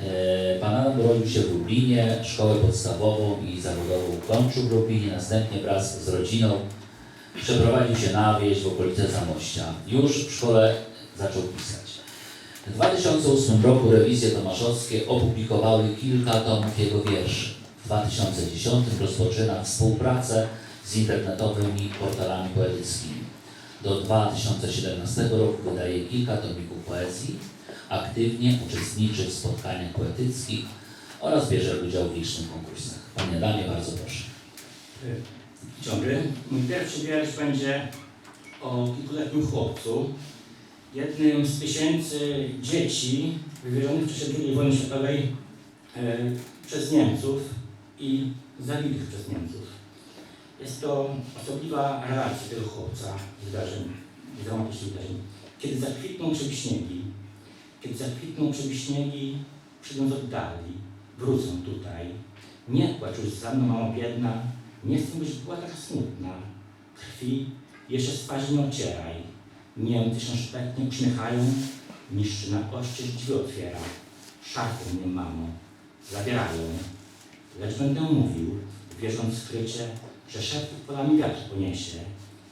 E, Pan Adam urodził się w Lublinie, szkołę podstawową i zawodową kończył w Lublinie, następnie wraz z rodziną przeprowadził się na wieś w okolice Zamościa. Już w szkole zaczął pisać. W 2008 roku rewizje tomaszowskie opublikowały kilka tomów jego wierszy. W 2010 rozpoczyna współpracę z internetowymi portalami poetyckimi. Do 2017 roku wydaje kilka tomików poezji, aktywnie uczestniczy w spotkaniach poetyckich oraz bierze udział w licznych konkursach. Panie Adamie, bardzo proszę. Dzień dobry. Mój pierwszy wiersz będzie o kilkuletnim chłopcu, jednym z tysięcy dzieci wywiezonych w czasie II wojny światowej e, przez Niemców i zabitych przez Niemców. Jest to osobliwa relacja tego chłopca wydarzeń, dramatycznych wydarzeń. Kiedy zakwitną przewiśniegi, kiedy zakwitną przewiśniegi, przyjdą z oddali, wrócą tutaj. Nie płacz już za mną, mamo biedna, nie chcę, byś była taka smutna. Krwi jeszcze z nie ocieraj. Niemcy się szpetnie uśmiechają, niszczy na oścież drzwi otwiera. Szarpią mnie, mamo, zabierają. Lecz będę mówił, wierząc skrycie, że szeptów polami wiatr poniesie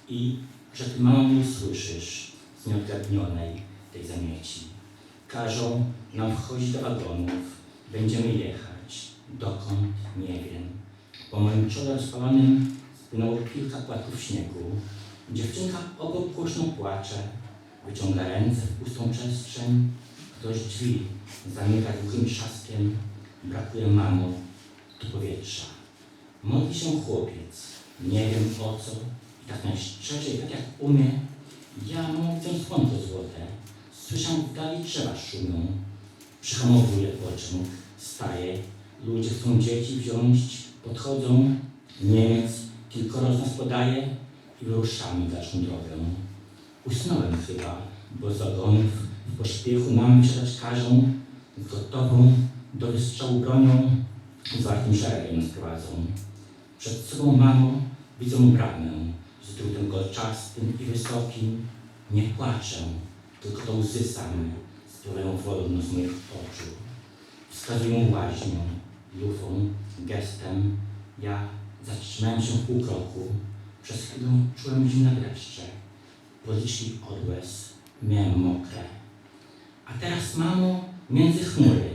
i że ty, mamo, nie usłyszysz z nieodgadnionej tej zamieci. Każą nam wchodzić do wagonów, będziemy jechać, dokąd nie wiem. Po moim czole rozpalonym spłynęło kilka płatków śniegu. Dziewczynka obok głośno płacze, wyciąga ręce w pustą przestrzeń. Ktoś drzwi zamyka głuchym trzaskiem. Brakuje mamo, tu powietrza. Modli się chłopiec, nie wiem o co i tak najszczerzej, tak jak umie. Ja mam wziąć słońce złote, słyszę w dali drzewa szumią. Przyhamowuje pociąg, staje, ludzie chcą dzieci wziąć, podchodzą, Niemiec kilkoro z nas podaje i wyruszamy w dalszą drogę. Usnąłem chyba, bo z wagonów w pośpiechu nam wysiadać każą, gotową do wystrzału bronią, zwartym szeregiem nas prowadzą. Przed sobą mamo widzą bramę z drutem golczastym i wysokim. Nie płaczę, tylko to łzy same spływają wolno z moich oczu. Wskazują łaźnią, lufą, gestem. Ja zatrzymałem się w pół kroku. Przez chwilę czułem zimne dreszcze. Policzki od łez miałem mokre. A teraz, mamo, między chmury,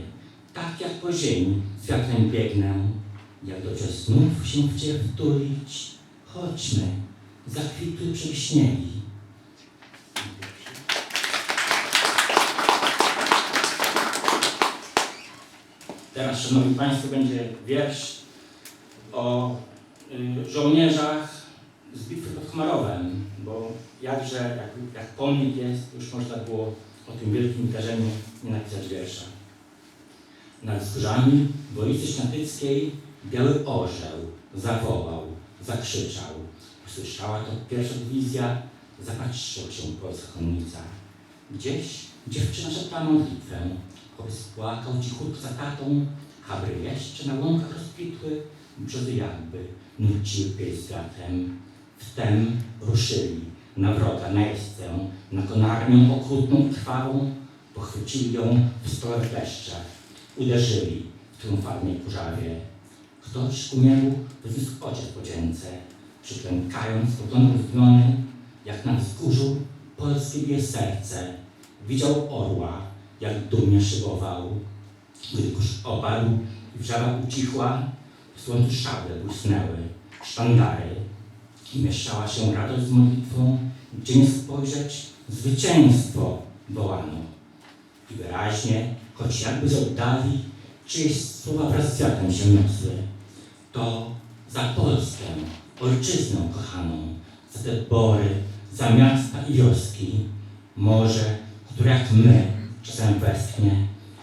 tak jak po ziemi, z wiatrem biegnę. Jak dobrze znów się w wtulić, chodźmy, zakwitły prześniegi. Teraz, Szanowni Państwo, będzie wiersz o y, żołnierzach z bitwy pod Chmarowem, bo jakże, jak, jak pomnik jest, już można było o tym wielkim wydarzeniu nie napisać wiersza. Nad wzgórzami wolicy Śniatyckiej biały orzeł zawołał, zakrzyczał. Usłyszała to pierwsza dywizja, zapatrzyła się polska konnica. Gdzieś dziewczyna szeptała modlitwę, chłopiec płakał cichutko za tatą, habry jeszcze na łąkach rozkwitły, brzozy jakby nuciły pieśń z wiatrem. Wtem ruszyli na wroga, na jeźdźcę, na konarnią okrutną, krwawą, pochwycili ją w stole kleszcze, uderzyli w triumfalnej kurzawie. Ktoś ku niemu wzniósł ociec po dzięce, przyklękając oglądał zdumiony, jak na wzgórzu polskie bije serce. Widział orła, jak dumnie szybował, gdy kurz opadł i wrzawa ucichła, słońcu szable błysnęły, sztandary i mieszała się radość z modlitwą, gdzie nie spojrzeć, zwycięstwo wołano. I wyraźnie, choć jakby z oddali, czyjeś słowa wraz z wiatrem się niosły. To za Polskę, ojczyznę kochaną, za te bory, za miasta i wioski, morze, które jak my czasem westchnie,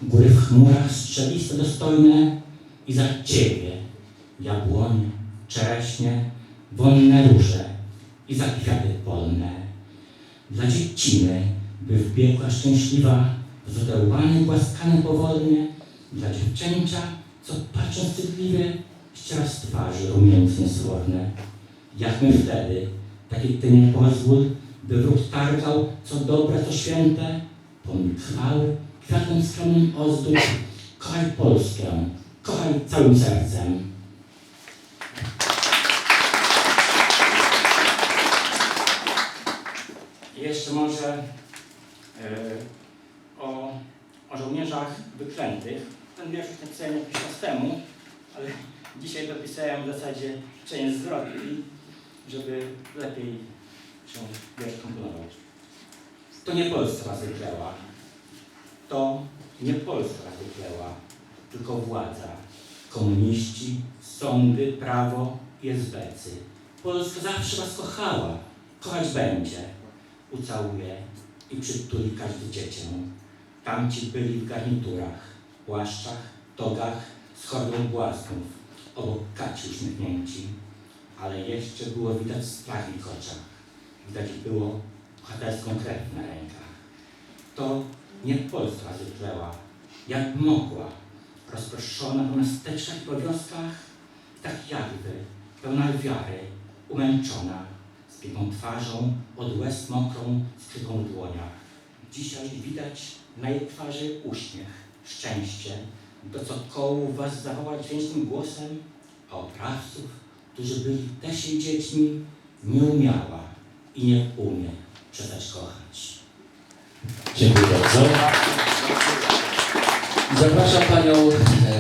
góry w chmurach strzeliste dostojne i za Ciebie, jabłonie, czereśnie, wonne róże i za kwiaty polne. Dla dzieciny, by wbiegła szczęśliwa, zodełbane głaskane powolnie, dla dziewczęcia, co patrząc wstydliwie, ściera z twarzy rumieniec niesłowne. Jak my wtedy, taki ty nie pozwól, by wróg targał, co dobre, co święte, pomnik chwały, kwiatem skromnym ozdób, Kochaj Polskę, kochaj całym sercem. Jeszcze może e, o, o żołnierzach wyklętych. Ten wiersz już napisałem jakiś czas temu, ale dzisiaj dopisałem w zasadzie część zwrotki, żeby lepiej się wiersz komponować. To nie Polska wykleła. To nie Polska wykleła, tylko władza. Komuniści, sądy, prawo i esbecy. Polska zawsze was kochała. Kochać będzie. Ucałuje i przytuli każdy dziecię. Tamci byli w garniturach, płaszczach, togach, z hordą błazków, obok kaci uśmiechnięci. Ale jeszcze było widać strach w ich oczach. Widać było bohaterską krew na rękach. To nie Polska zwykleła, jak mogła, rozproszona po miasteczkach po wioskach, tak jakby, pełna wiary, umęczona, z piękną twarzą, od łez mokrą, skrzydłą w dłoniach. Dzisiaj widać na jej twarzy uśmiech, szczęście, do co koło was zawoła dźwięcznym głosem, a oprawców, którzy byli też jej dziećmi, nie umiała i nie umie przestać kochać. Dziękuję bardzo. Zapraszam panią e,